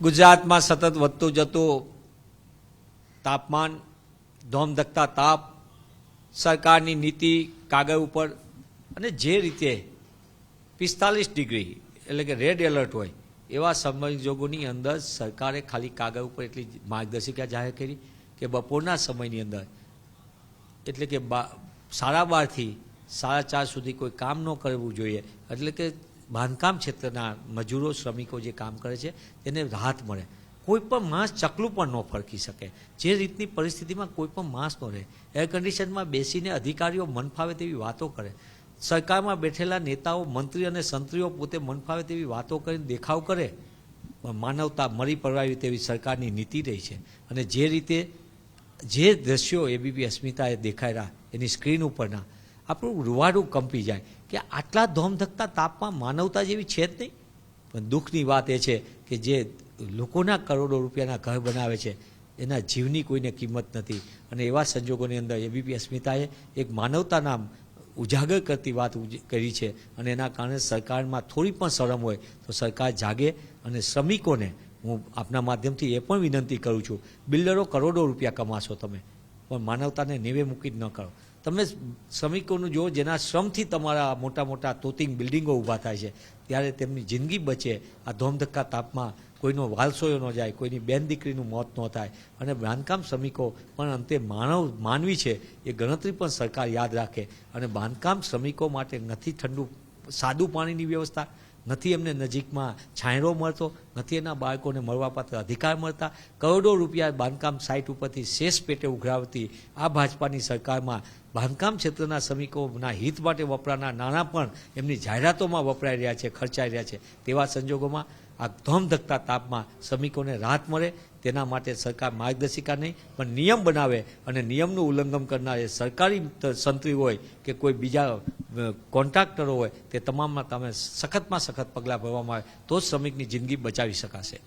ગુજરાતમાં સતત વધતું જતું તાપમાન ધોમધકતા તાપ, સરકારની નીતિ, કાગળ ઉપર અને જે રીતે પિસ્તાલીસ ડિગ્રી એટલે કે રેડ એલર્ટ હોય એવા સમયજોગોની અંદર સરકારે ખાલી કાગળ ઉપર એટલી માર્ગદર્શિકા જાહેર કરી કે બપોરના સમયની અંદર એટલે કે બા સાડા બારથી સાડા ચાર સુધી કોઈ કામ ન કરવું જોઈએ. એટલે કે બાંધકામ ક્ષેત્રના મજૂરો, શ્રમિકો જે કામ કરે છે તેને રાહત મળે. કોઈ પણ માણસ ચકલું પણ ન ફરકી શકે. જે રીતની પરિસ્થિતિમાં કોઈ પણ માણસ ન રહે. એર કન્ડિશનમાં બેસીને અધિકારીઓ મન ફાવે તેવી વાતો કરે. સરકારમાં બેઠેલા નેતાઓ, મંત્રી અને સંત્રીઓ પોતે મન ફાવે તેવી વાતો કરીને દેખાવ કરે. માનવતા મરી પડવાવી તેવી સરકારની નીતિ રહી છે. અને જે રીતે, જે દ્રશ્યો એબીપી અસ્મિતાએ દેખાયેલા એની સ્ક્રીન ઉપરના આપણું રૂવાડું કંપી જાય કે આટલા ધોમધકતા તાપમાં માનવતા જેવી છે જ નહીં. પણ દુઃખની વાત એ છે કે જે લોકોના કરોડો રૂપિયાના ઘર બનાવે છે, એના જીવની કોઈને કિંમત નથી. અને એવા સંજોગોની અંદર એબીપી અસ્મિતાએ એક માનવતાના ઉજાગર કરતી વાત કરી છે. અને એના કારણે સરકારમાં થોડી પણ શરમ હોય તો સરકાર જાગે અને શ્રમિકોને હું આપના માધ્યમથી એ પણ વિનંતી કરું છું, બિલ્ડરો કરોડો રૂપિયા કમાશો તમે, પણ માનવતાને નેવે મૂકી જ ન કરો. તમે શ્રમિકોનું જો જેના શ્રમથી તમારા મોટા મોટા તોતિંગ બિલ્ડિંગો ઊભા થાય છે, ત્યારે તેમની જિંદગી બચે, આ ધોમધક્કા તાપમાં કોઈનો વાલસોયો ન જાય, કોઈની બેન દીકરીનું મોત ન થાય. અને બાંધકામ શ્રમિકો પણ અંતે માનવ, માનવી છે, એ ગણતરી પણ સરકાર યાદ રાખે. અને બાંધકામ શ્રમિકો માટે નથી ઠંડુ, સાદું પાણીની વ્યવસ્થા નથી એમને નજીકમાં છાંયડો મળતો, નથી એના બાળકોને મળવાપાત્ર અધિકાર મળતા. કરોડો રૂપિયા બાંધકામ સાઇટ ઉપરથી શેષ પેટે ઉઘરાવતી આ ભાજપાની સરકારમાં બાંધકામ ક્ષેત્રના શ્રમિકોના હિત માટે વપરાના નાણાં પણ એમની જાહેરાતોમાં વપરાઈ રહ્યા છે, ખર્ચાઈ રહ્યા છે. તેવા સંજોગોમાં આ ધોમધકતા તાપમાં શ્રમિકોને રાહત મળે, તેના માટે સરકાર માર્ગદર્શિકા નહીં, પણ નિયમ બનાવે અને નિયમનું ઉલ્લંઘન કરનાર એ સરકારી સંત્રી હોય કે કોઈ બીજા કોન્ટ્રાક્ટરો હોય, તે તમામમાં તમે સખતમાં સખત પગલાં ભરવામાં આવે તો શ્રમિકની જિંદગી બચાવી શકાશે.